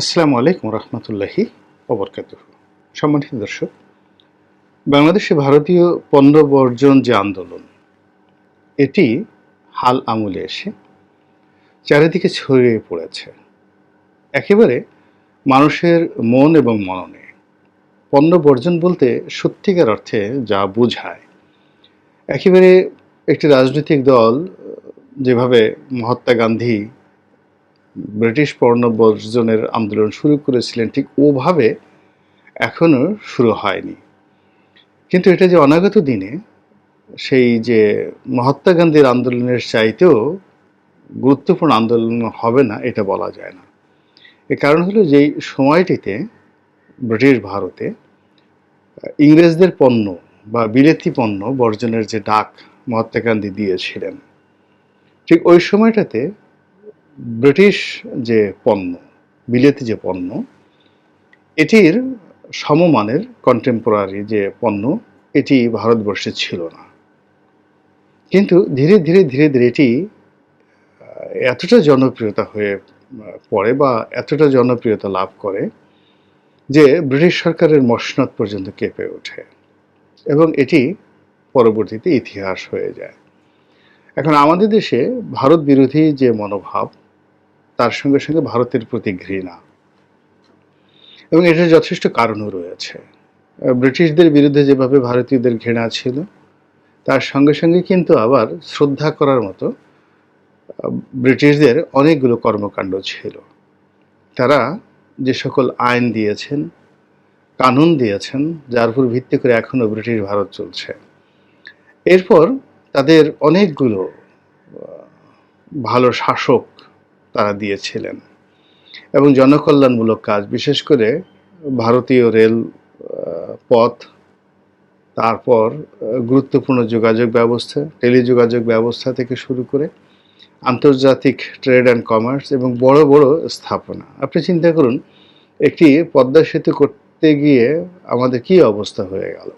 আসসালামু আলাইকুম রহমতুল্লাহি অবরকাত সম্মানিত দর্শক, বাংলাদেশে ভারতীয় পণ্য বর্জন যে আন্দোলন, এটি হাল আমলে এসে চারিদিকে ছড়িয়ে পড়েছে। একেবারে মানুষের মন এবং মননে পণ্য বর্জন বলতে সত্যিকার অর্থে যা বোঝায়, একেবারে একটি রাজনৈতিক দল যেভাবে মহাত্মা গান্ধী ব্রিটিশ পণ্য বর্জনের আন্দোলন শুরু করেছিলেন ঠিক ওভাবে এখনও শুরু হয়নি। কিন্তু এটা যে অনাগত দিনে, সেই যে মহাত্মা গান্ধীর আন্দোলনের চাইতেও গুরুত্বপূর্ণ আন্দোলন হবে না, এটা বলা যায় না। এর কারণ হলো যেই সময়টিতে ব্রিটিশ ভারতে ইংরেজদের পণ্য বা বিলেতি পণ্য বর্জনের যে ডাক মহাত্মা গান্ধী দিয়েছিলেন, ঠিক ওই সময়টাতে ব্রিটিশ যে পণ্য, বিলেতি যে পণ্য, এটির সমমানের কন্টেম্পোরারি যে পণ্য, এটি ভারতবর্ষে ছিল না। কিন্তু ধীরে ধীরে ধীরে ধীরে এটি এতটা জনপ্রিয়তা হয়ে পড়ে বা এতটা জনপ্রিয়তা লাভ করে যে ব্রিটিশ সরকারের মসনদ পর্যন্ত কেঁপে ওঠে এবং এটি পরবর্তীতে ইতিহাস হয়ে যায়। এখন আমাদের দেশে ভারত বিরোধী যে মনোভাব তার সঙ্গে সঙ্গে ভারতের প্রতি ঘৃণা। এবং এটার যথেষ্ট কারণও রয়েছে। ব্রিটিশদের বিরুদ্ধে যেভাবে ভারতীয়দের ঘৃণা ছিল, তার সঙ্গে সঙ্গে কিন্তু আবার শ্রদ্ধা করার মতো ব্রিটিশদের অনেকগুলো কর্মকাণ্ড ছিল। তারা যে সকল আইন দিয়েছেন, কানুন দিয়েছেন, যার উপর ভিত্তি করে এখনও ব্রিটিশ ভারত চলছে, এরপর তাদের অনেকগুলো ভালো শাসক তারা দিয়েছিলেন। এবং জনকল্যাণমূলক কাজ, বিশেষ করে ভারতীয় রেল পথ, তারপর গুরুত্বপূর্ণ যোগাযোগ ব্যবস্থা, টেলিযোগাযোগ ব্যবস্থা থেকে শুরু করে আন্তর্জাতিক ট্রেড অ্যান্ড কমার্স এবং বড় বড় স্থাপনা। আপনি চিন্তা করুন, একটি পদ্মা সেতু করতে গিয়ে আমাদের কি অবস্থা হয়ে গেল।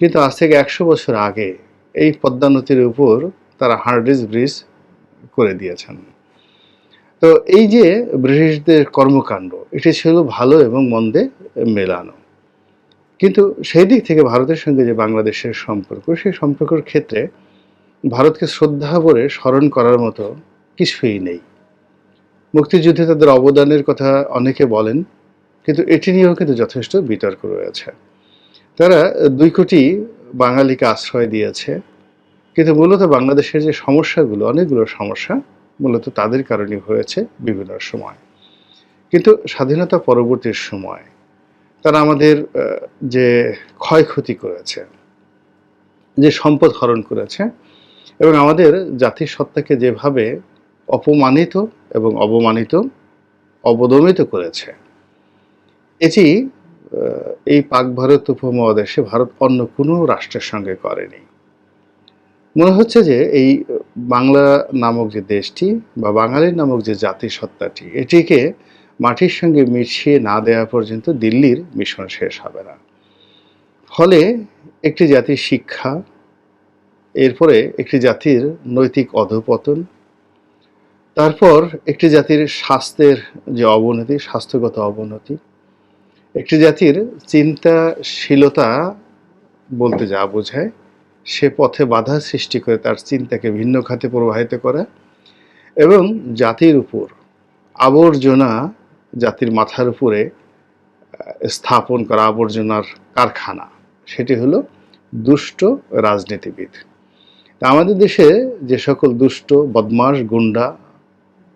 কিন্তু আজ থেকে একশো বছর আগে এই পদ্মা নদীর উপর তারা হার্ডিস ব্রিজ করে দিয়েছেন। তো এই যে ব্রিটিশদের কর্মকাণ্ড, এটি ছিল ভালো এবং মন্দে মেলানো। কিন্তু সেই দিক থেকে ভারতের সঙ্গে যে বাংলাদেশের সম্পর্ক, সেই সম্পর্কের ক্ষেত্রে ভারতকে শ্রদ্ধা করে স্মরণ করার মতো কিছুই নেই। মুক্তিযুদ্ধে তাদের অবদানের কথা অনেকে বলেন, কিন্তু এটি নিয়েও কিন্তু যথেষ্ট বিতর্ক রয়েছে। তারা দুই কোটি বাঙালিকে আশ্রয় দিয়েছে, কিন্তু মূলত বাংলাদেশের যে সমস্যাগুলো, অনেকগুলো সমস্যা মূলত তাদের কারণে হয়েছে বিভিন্ন সময়। কিন্তু স্বাধীনতা পরবর্তী সময় তারা আমাদের যে ক্ষয়ক্ষতি করেছে, যে সম্পদ হরণ করেছে এবং আমাদের জাতির সত্তাকে যেভাবে অপমানিত এবং অবমানিত, অবদমিত করেছে, এটি এই পাক ভারত উপমহাদেশে ভারত অন্য কোনো রাষ্ট্রের সঙ্গে করেনি। মনে হচ্ছে যে এই বাংলা নামক যে দেশটি বা বাঙালির নামক যে জাতিসত্তাটি, এটিকে মাটির সঙ্গে মিশিয়ে না দেওয়া পর্যন্ত দিল্লির মিশন শেষ হবে না। ফলে একটি জাতির শিক্ষা, এরপরে একটি জাতির নৈতিক অধপতন, তারপর একটি জাতির স্বাস্থ্যের যে অবনতি, স্বাস্থ্যগত অবনতি, একটি জাতির চিন্তাশীলতা বলতে যা বোঝায় সে পথে বাধা সৃষ্টি করে তার চিন্তাকে ভিন্ন খাতে প্রবাহিত করা এবং জাতির উপর আবর্জনা জাতির মাথার উপরে স্থাপন করা আবর্জনার কারখানা। সেটি হলো দুষ্ট রাজনীতিবিদ। আমাদের দেশে যে সকল দুষ্ট বদমাস গুন্ডা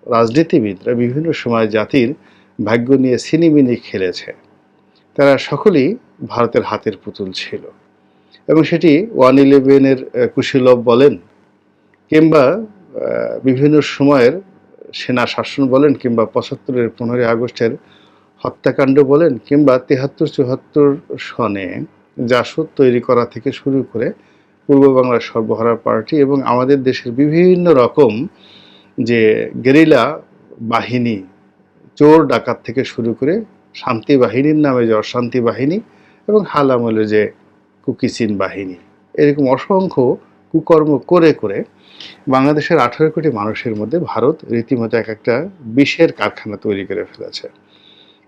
রাজনীতিবিদরা বিভিন্ন সময় জাতির ভাগ্য নিয়ে সিনিমিনি খেলেছে। তারা সকলেই ভারতের হাতের পুতুল ছিল। এবং সেটি ওয়ান ইলেভেনের কুশীলভ বলেন কিংবা বিভিন্ন সময়ের সেনা শাসন বলেন কিংবা পঁচাত্তরের পনেরোই আগস্টের হত্যাকাণ্ড বলেন কিংবা তেহাত্তর চুহাত্তর সনে জাসদ তৈরি করা থেকে শুরু করে পূর্ব বাংলার সর্বহারা পার্টি এবং আমাদের দেশের বিভিন্ন রকম যে গেরিলা বাহিনী, চোর ডাকাত থেকে শুরু করে শান্তি বাহিনীর নামে যে অশান্তি বাহিনী এবং হাল যে কুকিচিন বাহিনী। এরকম অসংখ্য কুকর্ম করে করে বাংলাদেশের আঠারো কোটি মানুষের মধ্যে ভারত রীতিমতো এক একটা বিষের কারখানা তৈরি করে ফেলেছে।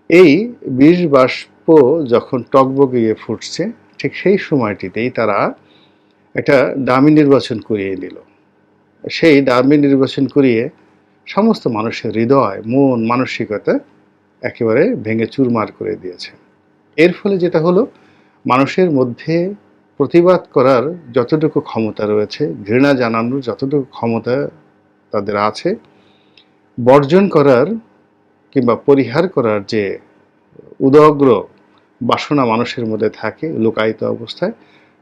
এই বিষ বাষ্প যখন টকবগিয়ে ফুটছে, ঠিক সেই সময়টিতেই তারা একটা ডামি নির্বাচন করিয়ে নিল। সেই ডামি নির্বাচন করিয়ে সমস্ত মানুষের হৃদয়, মন, মানসিকতা একেবারে ভেঙে চুরমার করে দিয়েছে। এর ফলে যেটা হলো মানুষের মধ্যে প্রতিবাদ করার যতটুকু ক্ষমতা রয়েছে, ঘৃণা জানানোর যতটুকু ক্ষমতা তাদের আছে, বর্জন করার কিংবা পরিহার করার যে উদগ্র বাসনা মানুষের মধ্যে থাকে, লুকায়িত অবস্থায়,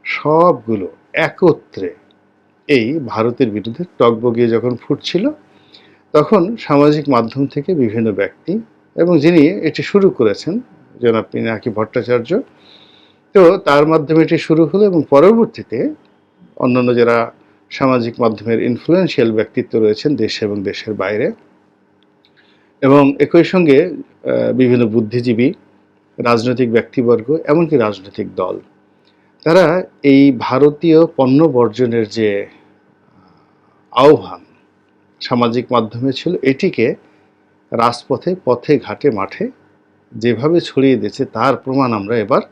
সবগুলো একত্রে এই ভারতের বিরুদ্ধে টকবগিয়ে যখন ফুটছিল, তখন সামাজিক মাধ্যম থেকে বিভিন্ন ব্যক্তি এবং যিনি এটি শুরু করেছেন, জনাব পিনাকি ভট্টাচার্য তো তার মাধ্যমে এটি শুরু হলো এবং পরবর্তীতে অন্যান্য যারা সামাজিক মাধ্যমের ইনফ্লুয়েন্সিয়াল ব্যক্তিত্ব রয়েছেন দেশে এবং দেশের বাইরে, এবং একই সঙ্গে বিভিন্ন বুদ্ধিজীবী, রাজনৈতিক ব্যক্তিবর্গ, এমনকি রাজনৈতিক দল, তারা এই ভারতীয় পণ্য বর্জনের যে আহ্বান সামাজিক মাধ্যমে ছিল, এটিকে রাজপথে, পথে, ঘাটে, মাঠে যেভাবে ছড়িয়ে দিয়েছে, তার প্রমাণ আমরা এবার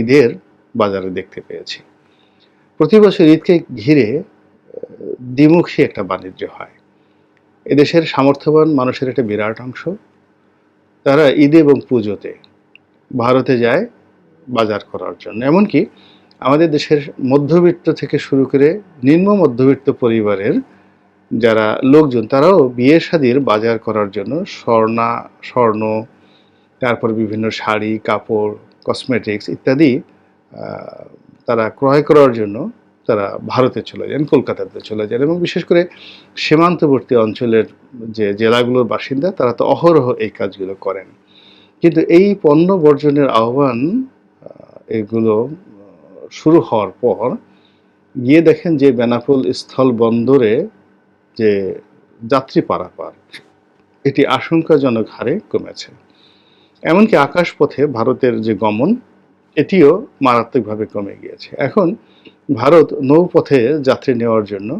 ঈদের বাজারে দেখতে পেয়েছি। প্রতি বছর ঈদকে ঘিরে দ্বিমুখী একটা বাণিজ্য হয়। এদেশের সামর্থ্যবান মানুষের একটা বিরাট অংশ, তারা ঈদ এবং পুজোতে ভারতে যায় বাজার করার জন্য। এমনকি আমাদের দেশের মধ্যবিত্ত থেকে শুরু করে নিম্ন মধ্যবিত্ত পরিবারের যারা লোকজন, তারাও বিয়ে শাদির বাজার করার জন্য স্বর্ণা, স্বর্ণ, তারপর বিভিন্ন শাড়ি, কাপড় কসমেটিক্স ইত্যাদি তারা ক্রয় করার জন্য তারা ভারতে চলে যান, কলকাতাতে চলে যান এবং বিশেষ করে সীমান্তবর্তী অঞ্চলের যে জেলাগুলোর বাসিন্দা, তারা তো অহরহ এই কাজগুলো করেন। কিন্তু এই পণ্য বর্জনের আহ্বান এগুলো শুরু হওয়ার পর গিয়ে দেখেন যে বেনাপোল স্থল বন্দরে যে যাত্রী পারাপার, এটি আশঙ্কাজনক হারে কমেছে। এমনকি আকাশপথে ভারতের যে গমন, এটিও মারাত্মকভাবে কমে গিয়েছে। এখন ভারত নৌপথে যাত্রী নেওয়ার জন্য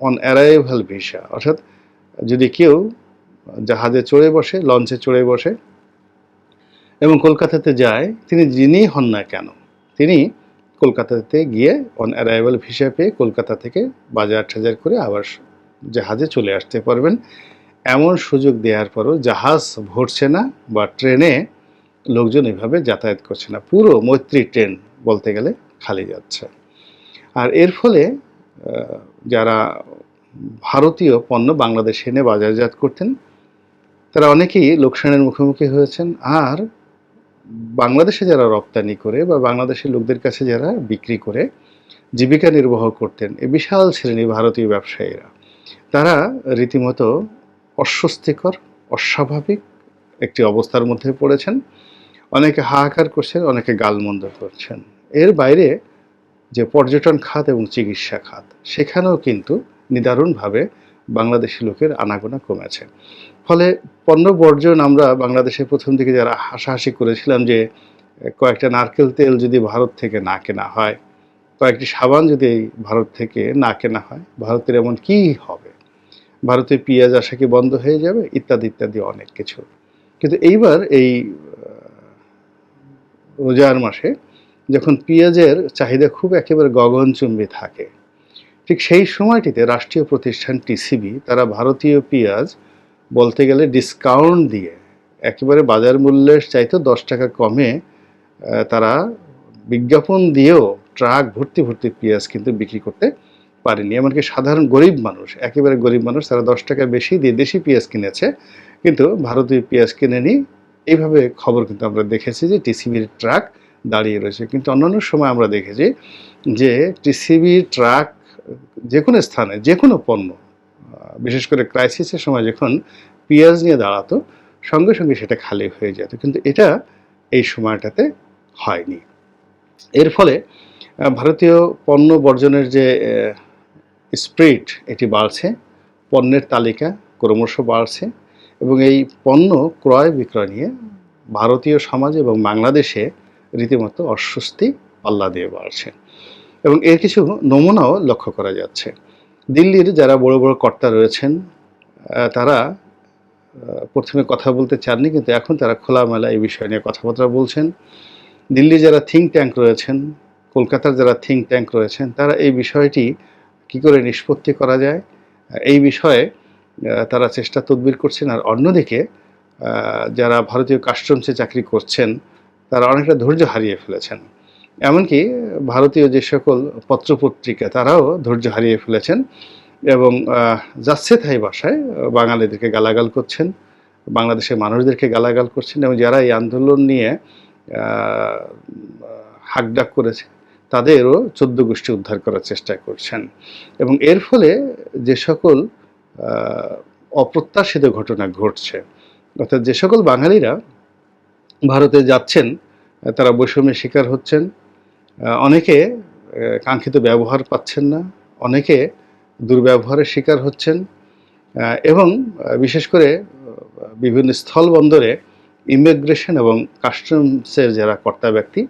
অন অ্যারাইভাল ভিসা অর্থাৎ যদি কেউ জাহাজে চড়ে বসে লঞ্চে চড়ে বসে এবং কলকাতাতে যায়, তিনি যিনিই হন না কেন, তিনি কলকাতাতে গিয়ে অন অ্যারাইভাল ভিসা পেয়ে কলকাতা থেকে বাজার টাজার করে আবার জাহাজে চলে আসতে পারবেন। এমন সুযোগ দেওয়ার পরও জাহাজ ভরছে না বা ট্রেনে লোকজন এভাবে যাতায়াত করছে না। পুরো মৈত্রী ট্রেন বলতে গেলে খালি যাচ্ছে। আর এর ফলে যারা ভারতীয় পণ্য বাংলাদেশে এনে বাজারজাত করতেন, তারা অনেকেই লোকসানের মুখোমুখি হয়েছেন। আর বাংলাদেশে যারা রপ্তানি করে বা বাংলাদেশের লোকদের কাছে যারা বিক্রি করে, জীবিকা নির্বাহ করতেন এই বিশাল শ্রেণি ভারতীয় ব্যবসায়ীরা, তারা রীতিমতো অস্বস্তিকর, অস্বাভাবিক একটি অবস্থার মধ্যে পড়েছেন। অনেকে হাহাকার করছেন, অনেকে গালমন্দ করছেন। এর বাইরে যে পর্যটন খাত এবং চিকিৎসা খাত, সেখানেও কিন্তু নিদারুণভাবে বাংলাদেশি লোকের আনাগোনা কমেছে। ফলে পণ্য বর্জন আমরা বাংলাদেশে প্রথম দিকে যারা হাসাহাসি করেছিলাম যে, কয়েকটা নারকেল তেল যদি ভারত থেকে না কেনা হয়, কয়েকটি সাবান যদি ভারত থেকে না কেনা হয়, ভারতের এমন কি হবে? ভারতে পেঁয়াজ আসা কি বন্ধ হয়ে যাবে, ইত্যাদি ইত্যাদি অনেক কিছু। কিন্তু এইবার এই রোজার মাসে যখন পেঁয়াজের চাহিদা খুব একেবারে গগনচুম্বী থাকে, ঠিক সেই সময়টিতে রাষ্ট্রীয় প্রতিষ্ঠান টিসিবি তারা ভারতীয় পেঁয়াজ বলতে গেলে ডিসকাউন্ট দিয়ে একেবারে বাজার মূল্যের চাইতে দশ টাকা কমে তারা বিজ্ঞাপন দিয়েও ট্রাক ভর্তি ভর্তি পেঁয়াজ কিন্তু বিক্রি করতে পারেনি, এমনকি সাধারণ গরিব মানুষ, একেবারে গরিব মানুষ, তারা দশ টাকা বেশি দিয়ে দেশি পেঁয়াজ কিনেছে, কিন্তু ভারতীয় পেঁয়াজ কিনেনি। এইভাবে খবর কিন্তু আমরা দেখেছি যে টিসিবির ট্রাক দাঁড়িয়ে রয়েছে। কিন্তু অন্যান্য সময় আমরা দেখেছি যে টিসিবি ট্রাক যে কোনো স্থানে, যে কোনো পণ্য বিশেষ করে ক্রাইসিসের সময় যখন পেঁয়াজ নিয়ে দাঁড়াতো, সঙ্গে সঙ্গে সেটা খালি হয়ে যেত। কিন্তু এটা এই সময়টাতে হয়নি। এর ফলে ভারতীয় পণ্য বর্জনের যে স্প্রিট, এটি বাড়ছে, পণ্যের তালিকা ক্রমশ বাড়ছে এবং এই পণ্য ক্রয় বিক্রয় নিয়ে ভারতীয় সমাজ এবং বাংলাদেশে রীতিমতো অস্বস্তি পাল্লা দিয়ে বাড়ছে এবং এর কিছু নমুনাও লক্ষ্য করা যাচ্ছে। দিল্লির যারা বড় বড় কর্তা রয়েছেন তারা প্রথমে কথা বলতে চাননি কিন্তু এখন তারা খোলামেলা এই বিষয় নিয়ে কথাবার্তা বলছেন। দিল্লি যারা থিঙ্ক ট্যাঙ্ক রয়েছেন, কলকাতার যারা থিঙ্ক ট্যাঙ্ক রয়েছেন, তারা এই বিষয়টি কি করে নিষ্পত্তি করা যায়? এই বিষয়ে তারা চেষ্টা তদবির করছেন। আর অন্যদিকে যারা ভারতীয় কাস্টমসে চাকরি করছেন, তারা অনেকটা ধৈর্য হারিয়ে ফেলেছেন। এমনকি ভারতীয় যে সকল পত্রপত্রিকা, তারাও ধৈর্য হারিয়ে ফেলেছেন এবং যাচ্ছে তাই ভাষায় বাঙালিদেরকে গালাগাল করছেন, বাংলাদেশের মানুষদেরকে গালাগাল করছেন এবং যারা এই আন্দোলন নিয়ে হাকডাক করেছে তাদেরও চোদ্দ গোষ্ঠী উদ্ধার করার চেষ্টা করছেন। এবং এর ফলে যে সকল অপ্রত্যাশিত ঘটনা ঘটছে, অর্থাৎ যে সকল বাঙালিরা ভারতে যাচ্ছেন, তারা বৈষম্যের শিকার হচ্ছেন অনেকে কাঙ্ক্ষিত ব্যবহার পাচ্ছেন না, অনেকে দুর্ব্যবহারের শিকার হচ্ছেন এবং বিশেষ করে বিভিন্ন স্থলবন্দরে ইমিগ্রেশন এবং কাস্টমসের যারা কর্তা ব্যক্তি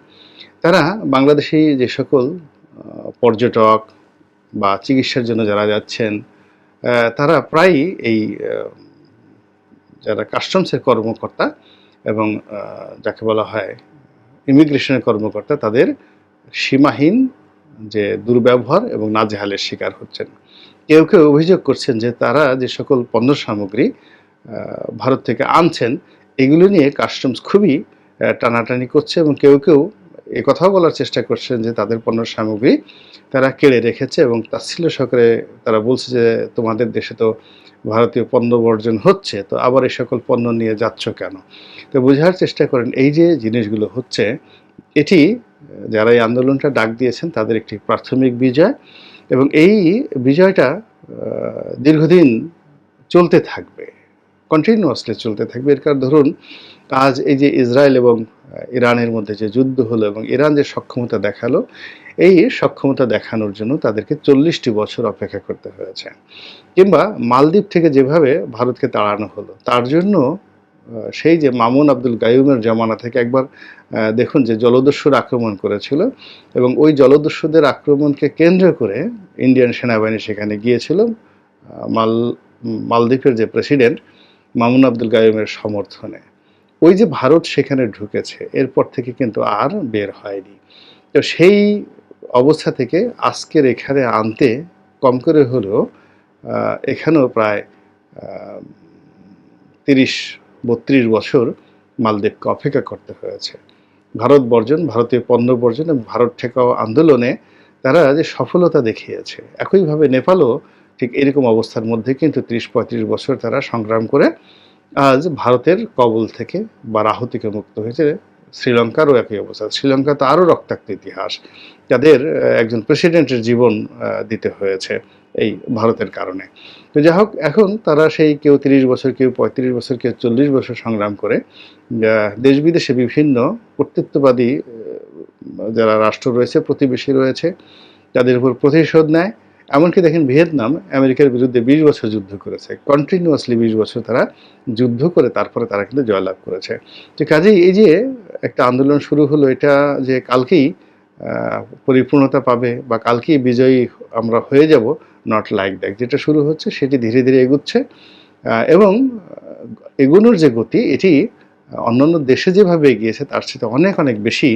তারা বাংলাদেশি যে সকল পর্যটক বা চিকিৎসার জন্য যারা যাচ্ছেন তারা প্রায়ই এই যারা কাস্টমসের কর্মকর্তা এবং যাকে বলা হয় ইমিগ্রেশনের কর্মকর্তা, তাদের সীমাহীন যে দুর্ব্যবহার এবং নাজেহালের শিকার হচ্ছেন। কেউ কেউ অভিযোগ করছেন যে তারা যে সকল পণ্য সামগ্রী ভারত থেকে আনছেন, এগুলো নিয়ে কাস্টমস খুবই টানাটানি করছে এবং কেউ কেউ এ কথাও বলার চেষ্টা করছেন যে তাদের পণ্য সামগ্রী তারা কেড়ে রেখেছে এবং তাচ্ছিল্য সহকারে তারা বলছে যে তোমাদের দেশে তো ভারতীয় পণ্য বর্জন হচ্ছে, তো আবার এই সকল পণ্য নিয়ে যাচ্ছ কেন? তো বোঝার চেষ্টা করেন, এই যে জিনিসগুলো হচ্ছে, এটি যারা এই আন্দোলনটা ডাক দিয়েছেন তাদের একটি প্রাথমিক বিজয় এবং এই বিজয়টা দীর্ঘদিন চলতে থাকবে। কন্টিনিউয়াসলি চলতে থাকবে। এর কারণ ধরুন, আজ এই যে ইসরায়েল এবং ইরানের মধ্যে যে যুদ্ধ হলো এবং ইরান যে সক্ষমতা দেখাল, এই সক্ষমতা দেখানোর জন্য তাদেরকে চল্লিশটি বছর অপেক্ষা করতে হয়েছে। কিংবা মালদ্বীপ থেকে যেভাবে ভারতকে তাড়ানো হলো, তার জন্য সেই যে মামুন আব্দুল গায়ুমের জমানা থেকে একবার দেখুন যে জলদস্যুর আক্রমণ করেছিল এবং ওই জলদস্যুদের আক্রমণকে কেন্দ্র করে ইন্ডিয়ান সেনাবাহিনী সেখানে গিয়েছিল। মাল, মালদ্বীপের যে প্রেসিডেন্ট মামুন আব্দুল গায়ুমের সমর্থনে। ওই যে ভারত সেখানে ঢুকেছে, এরপর থেকে কিন্তু আর বের হয়নি। তো সেই অবস্থা থেকে আজকের এখানে আনতে কম করে হলেও এখানেও প্রায় তিরিশ, বত্রিশ বছর মালদ্বীপকে অপেক্ষা করতে হয়েছে। ভারত বর্জন, ভারতীয় পণ্য বর্জন এবং ভারত ঠেকাও আন্দোলনে তারা যে সফলতা দেখিয়েছে। একইভাবে নেপালও ঠিক এরকম অবস্থার মধ্যে কিন্তু ত্রিশ পঁয়ত্রিশ বছর তারা সংগ্রাম করে আজ ভারতের কবল থেকে বা রাহু থেকে মুক্ত হয়েছে। শ্রীলঙ্কারও একই অবস্থা। শ্রীলঙ্কা তো আরও রক্তাক্ত ইতিহাস। যাদের একজন প্রেসিডেন্টের জীবন দিতে হয়েছে এই ভারতের কারণে। তো যাই হোক, এখন তারা সেই কেউ তিরিশ বছর, কেউ পঁয়ত্রিশ বছর, কেউ চল্লিশ বছর সংগ্রাম করে দেশ বিদেশে বিভিন্ন কর্তৃত্ববাদী যারা রাষ্ট্র রয়েছে, প্রতিবেশী রয়েছে, তাদের উপর প্রতিশোধ নেয়। এমনকি দেখেন ভিয়েতনাম আমেরিকার বিরুদ্ধে বিশ বছর যুদ্ধ করেছে। কন্টিনিউয়াসলি বিশ বছর তারা যুদ্ধ করে তারপরে তারা কিন্তু জয়লাভ করেছে। তো কাজেই এই যে একটা আন্দোলন শুরু হলো, এটা যে কালকেই পরিপূর্ণতা পাবে বা কালকেই বিজয়ী আমরা হয়ে যাব নট লাইক দ্যাট যেটা শুরু হচ্ছে সেটি ধীরে ধীরে এগুচ্ছে। এবং এগোনোর যে গতি, এটি অন্যান্য দেশে যেভাবে এগিয়েছে, তার সাথে অনেক অনেক বেশি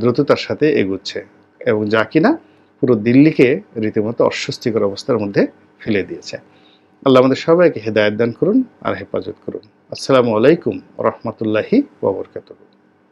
দ্রুততার সাথে এগুচ্ছে। এবং যা কিনা পুরো দিল্লিকে রীতিমতো অস্বস্তিকর অবস্থার মধ্যে ফেলে দিয়েছে। আল্লাহ আমাদের সবাইকে হেদায়ত দান করুন আর হেফাজত করুন। আসসালামু আলাইকুম রহমতুল্লাহি ওবরকাতুহ